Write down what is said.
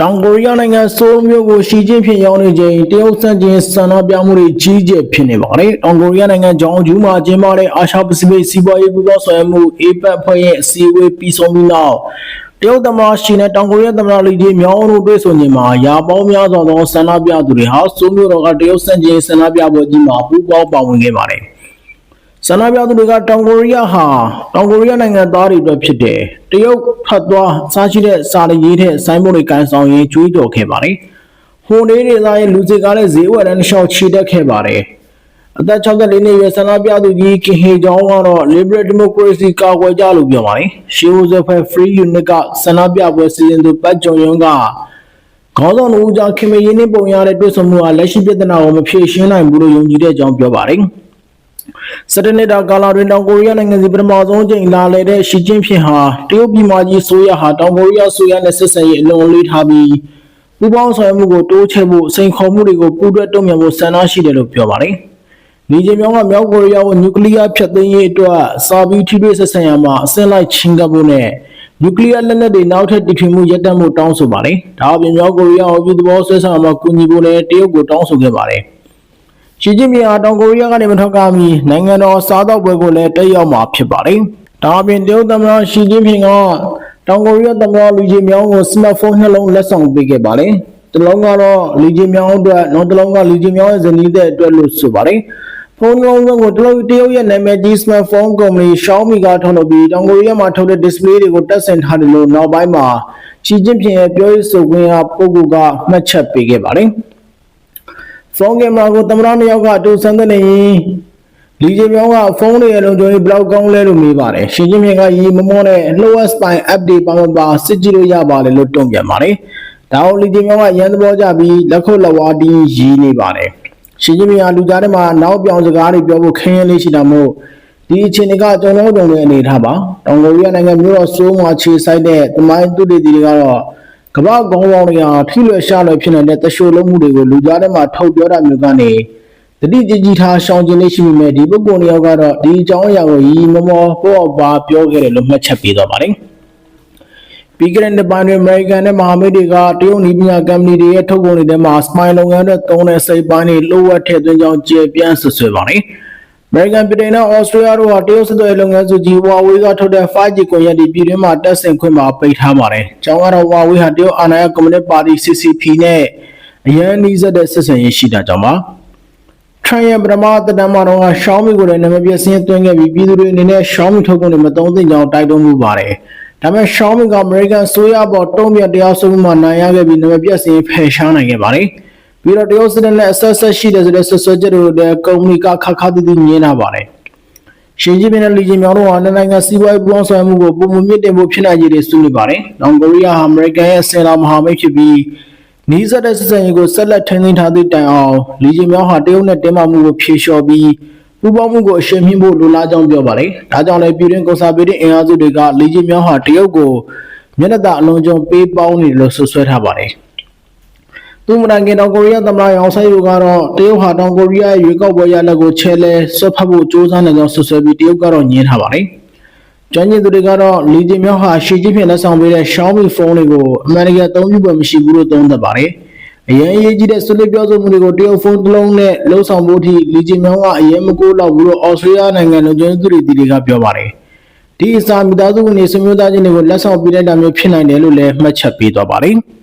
တောင်ကိုရီးယားနိုင်ငံဆိုးလ်မြို့ကိုရှီကျင်းဖြစ်ရောက်နေချိန်တရုတ်စံချင်းစံတော်ပြမှုတွေကြီးကျယ်ဖြစ်နေပါတယ်။တောင်ကိုရီးယားနိုင်ငံဂျောင်းဂျူးမှာကျင်းပတဲ့အာရှပစိဖိတ်စီးပွားရေးပူးပေါင်းဆောင်ရွက်မှု APEC ဖွဲ့ရဲ့အစည်းအဝေးပြီးဆုံးပြီးနောက်တရုတ်သမ္မတရှီနဲ့တောင်ကိုရီးယားသမ္မတလီဂျီမြောင်းတို့တွေ့ဆုံချိန်မှာရာပေါင်းများစွာသောဆန္ဒပြသူတွေဟာဆိုးလ်မြို့တော်ကတရုတ်စံချင်းဆန္ဒပြပွဲကြီးမှာပူးပေါင်းပါဝင်ခဲ့ပါတယ်။ ဆန္ဒပြသူတွေကတောင်ကိုရီးယားဟာတောင်ကိုရီးယားနိုင်ငံသားတွေအတွက်ဖြစ်တယ်။တရုတ်ဖတ်သွားစားရှိတဲ့စာရည်ရေးတဲ့ဆိုင်းဘုတ်တွေကန်ဆောင်ရင်းကြွေးကြော်ခဲ့ပါတယ်။ဟိုနေဒေသရဲ့လူစစ်ကားနဲ့ဈေးဝယ်တန်းတစ်လျှောက်ခြေတက်ခဲ့ပါတယ်။အသက်64နှစ်အရွယ်ဆန္ဒပြသူကြီးကင်ဟေဂျောင်းကတော့ Liberal Democracy ကာကွယ်ကြလို့ပြောပါတယ်။ရှီယိုဇက်ဖက် Free Unit ကဆန္ဒပြပွဲစီစဉ်သူပတ်ဂျွန်ယွန်းကခေါင်းဆောင်တို့ကြားခင်မရင်းနှင်းပုံရတဲ့တွေ့ဆုံမှုဟာလက်ရှိပြဿနာကိုမဖြေရှင်းနိုင်ဘူးလို့ယုံကြည်တဲ့အကြောင်းပြောပါတယ်။ စတနစ်တာကာလာတွင်တောင်ကိုရီးယားနိုင်ငံစီပထမဆုံးအကြိမ်လာလည်တဲ့ရှီကျင်းဖျင်ဟာတရုတ်ပြည်မကြီးဆိုရဟာတောင်ကိုရီးယားဆိုရနဲ့ဆက်ဆံရေးအလွန်အလေးထားပြီးပူးပေါင်းဆောင်ရွက်မှုကိုတိုးချဲ့ဖို့စိန်ခေါ်မှုတွေကိုပူးတွဲတုံ့ပြန်ဖို့ဆန္ဒရှိတယ်လို့ပြောပါတယ်။ဒီချိန်မြောင်းကမြောက်ကိုရီးယားကိုနျူကလ িয়ার ဖျက်သိမ်းရေးအတွက်စာပြီးထိတွေ့ဆက်ဆံရမှာအစင်းလိုက်ချင်းကပ်ဖို့နဲ့နျူကလ িয়ার လက်နက်တွေနောက်ထပ်တည်ထွင်မှုရပ်တန့်မှုတောင်းဆိုပါတယ်။ဒါအပြင်မြောက်ကိုရီးယားကိုပြည်သဘောဆွဲဆောင်မှာကူညီဖို့လည်းတရုတ်ကိုတောင်းဆိုခဲ့ပါတယ်။ ရှီကျင်းပင်အားတောင်ကိုရီးယားကနေမထွက်ကမီနိုင်ငံတော်စားတော့ပွဲကိုလည်းတက်ရောက်မှာဖြစ်ပါတယ်။ဒါအပြင်တရုတ်သမ္မတရှီကျင်းပင်ကတောင်ကိုရီးယားသမ္မတလူကြီးမြောင်းကိုစမတ်ဖုန်းနှလုံးလက်ဆောင်ပေးခဲ့ပါတယ်။တစ်လုံးကတော့လူကြီးမြောင်းအတွက်နောက်တစ်လုံးကလူကြီးမြောင်းရဲ့ဇနီးတဲ့အတွက်လို့ဆိုပါတယ်။ဖုန်းလုံးစုံကိုတရုတ်တရုတ်ရဲ့နာမည်ကြီး smartphone ကုမ္ပဏီ Xiaomi ကထုတ်လုပ်ပြီးတောင်ကိုရီးယားမှာထုတ်တဲ့ display တွေကိုတပ်ဆင်ထားတယ်လို့နောက်ပိုင်းမှာရှီကျင်းပင်ရဲ့ပြောရေးဆိုခွင့်ရပုဂ္ဂိုလ်ကမှတ်ချက်ပေးခဲ့ပါတယ်။ ဖုန်းကင်မရာကိုသမ္မတနှစ်ယောက်ကအတူဆန်းသက်နေရင်လီဂျီမြောင်းကဖုန်းတွေရဲ့လုံခြုံရေးဘယ်လောက်ကောင်းလဲလို့မေးပါတယ်။ရှင်ချင်းမြင်ကရီမမောနဲ့လှုပ်ဝက်စပိုင် app တွေပါမပါစစ်ကြည့်လို့ရပါတယ်လို့တုံ့ပြန်ပါတယ်။ဒါအောင်လီဂျီမြောင်းကရန်သဘောကြပြီးလက်ခုပ်လက်ဝါးတီးရီးနေပါတယ်။ရှင်ချင်းမြင်ကလူကြားထဲမှာနောက်ပြောင်စကားတွေပြောဖို့ခင်းရင်းလေးရှိတာမို့ဒီအခြေအနေကကျွန်တော်တို့ရဲ့အနေထားပါ။တောင်ကိုရီးယားနိုင်ငံမြို့တော်ဆိုးမှာခြေဆိုင်တဲ့တမိုင်းသူတွေတွေကတော့ ကမ္ဘာခေါင်းဆောင်တွေဟာထိလွယ်ရှားလွယ်ဖြစ်နေတဲ့တရှိုးလုံးမှုတွေကိုလူကြားထဲမှာထုတ်ပြောတာမျိုးကနေတတိကြည်ကြည်ထားရှောင်ကျင်နေရှိမိမဲ့ဒီပုဂ္ဂိုလ်တစ်ယောက်ကတော့ဒီအကြောင်းအရာကိုရီမောမောပေါ့ပါပြောခဲ့တယ်လို့မှတ်ချက်ပေးသွားပါတယ်။ပြီးခဲ့တဲ့နှစ်ပိုင်းတွင်အမေရိကန်နဲ့မဟာမိတ်တွေကတရုတ်နီးပညာကုမ္ပဏီတွေရဲ့ထုတ်ကုန်တွေထဲမှာစမိုင်းလုပ်ငန်းတွေသုံးတဲ့စိတ်ပိုင်းတွေလိုဝက်ထည့်သွင်းကြောင်းကျေပြန့်ဆွဆွဲပါတယ်။အ မေရိကန်ပြည်ထောင်စုနဲ့ဩစတြေးလျတို့ဟာတရုတ်စစ်သွေးလုပ်ငန်းစုကြီး Huawei ကထုတ်တဲ့ 5G ကွန်ရက်တွေပြည်တွင်းမှာတက်ဆင်ခွင့်မှာပိတ်ထားပါတယ်။ကျောင်းကတော့ Huawei ဟာတရုတ်အာဏာရကွန်မြူနစ်ပါတီ CCP နဲ့အရန်နှီးစပ်တဲ့ဆက်ဆံရေးရှိတာကြောင့်ပါ။ Trump ရဲ့ပထမသက်တမ်းမှာတော့ Xiaomi ကိုလည်းနာမည်ပြစင်းသွင်းခဲ့ပြီးပြည်သူတွေအနေနဲ့ Xiaomi ထုတ်ကုန်တွေမသုံးသင့်ကြောင်းတိုက်တွန်းမှုပါတယ်။ဒါပေမဲ့ Xiaomi က American ဆိုရပေါ်တုံ့ပြန်တရားစွဲမှုမှာနိုင်ရခဲ့ပြီးနာမည်ပြစင်းဖယ်ရှားနိုင်ခဲ့ပါတယ်။ ပြီးတော့တရုတ်စစ်တပ်နဲ့အဆက်ဆက်ရှိတယ်ဆိုတဲ့ဆွဆွဲချက်တွေကိုလည်းကုမ္ပဏီကခါခါသီးသီးညင်းလာပါတယ်။ရှင်ကြီးပင်နဲ့လီဂျီမြောင်းတို့ဟာနှစ်နိုင်ငံစီးပွားရေးပူးပေါင်းဆောင်ရွက်မှုကိုပုံမှန်မြင့်တင်ဖို့ဖြစ်နိုင်ခြေတွေဆွေးနွေးပါတယ်။တောင်ကိုရီးယားဟာအမေရိကန်ရဲ့ဆင်လာမဟာမိတ်ဖြစ်ပြီးနီးစပ်တဲ့စစ်စံရေးကိုဆက်လက်ထိန်းသိမ်းထားသည့်တိုင်အောင်လီဂျီမြောင်းဟာတရုတ်နဲ့တင်းမာမှုကိုဖြေလျှော့ပြီးပူးပေါင်းမှုကိုအရှိန်မြှင့်ဖို့လိုလားကြောင်းပြောပါတယ်။ဒါကြောင့်လည်းပြည်တွင်းကွန်ဆာဗေးတစ်အင်အားစုတွေကလီဂျီမြောင်းဟာတရုတ်ကိုမျက်နှာသာအလွန်ကြုံပေးပေါင်းနေတယ်လို့ဆွဆွဲထားပါတယ်။ သူမတိုင်ခင်တောင်ကိုရီးယားသမ္မတရောင်ဆိုင်ယူကတော့တရုတ်ဟာတောင်ကိုရီးယားရဲ့ရွေးကောက်ပွဲရလဒ်ကိုချဲလဲဆွတ်ဖတ်ဖို့စ조사နေကြောင်းဆွဆွဲပြီးတရုတ်ကတော့ညင်းထားပါတယ်။ကျွမ်းကျင်သူတွေကတော့လီဂျီမြောင်းဟာရှီကျင်းဖြင့်လက်ဆောင်ပေးတဲ့ Xiaomi ဖုန်းတွေကိုအမေရိကန်အသုံးပြုပွဲမရှိဘူးလို့သုံးသပ်ပါတယ်။အရင်အရေးကြီးတဲ့ဆွလိပြောဆိုမှုတွေကိုတရုတ်ဖုန်းတစ်လုံးနဲ့လှုပ်ဆောင်ဖို့အထိလီဂျီမြောင်းကအရင်မကိုးတော့ဘူးလို့အော်စတြေးလျနိုင်ငံလုံခြုံရေးသူတွေတီတွေကပြောပါတယ်။ဒီအစားမိသားစုဝင်တွေဆွေမျိုးသားချင်းတွေကိုလက်ဆောင်ပေးလိုက်တာမျိုးဖြစ်နိုင်တယ်လို့လည်းမှတ်ချက်ပေးသွားပါတယ်။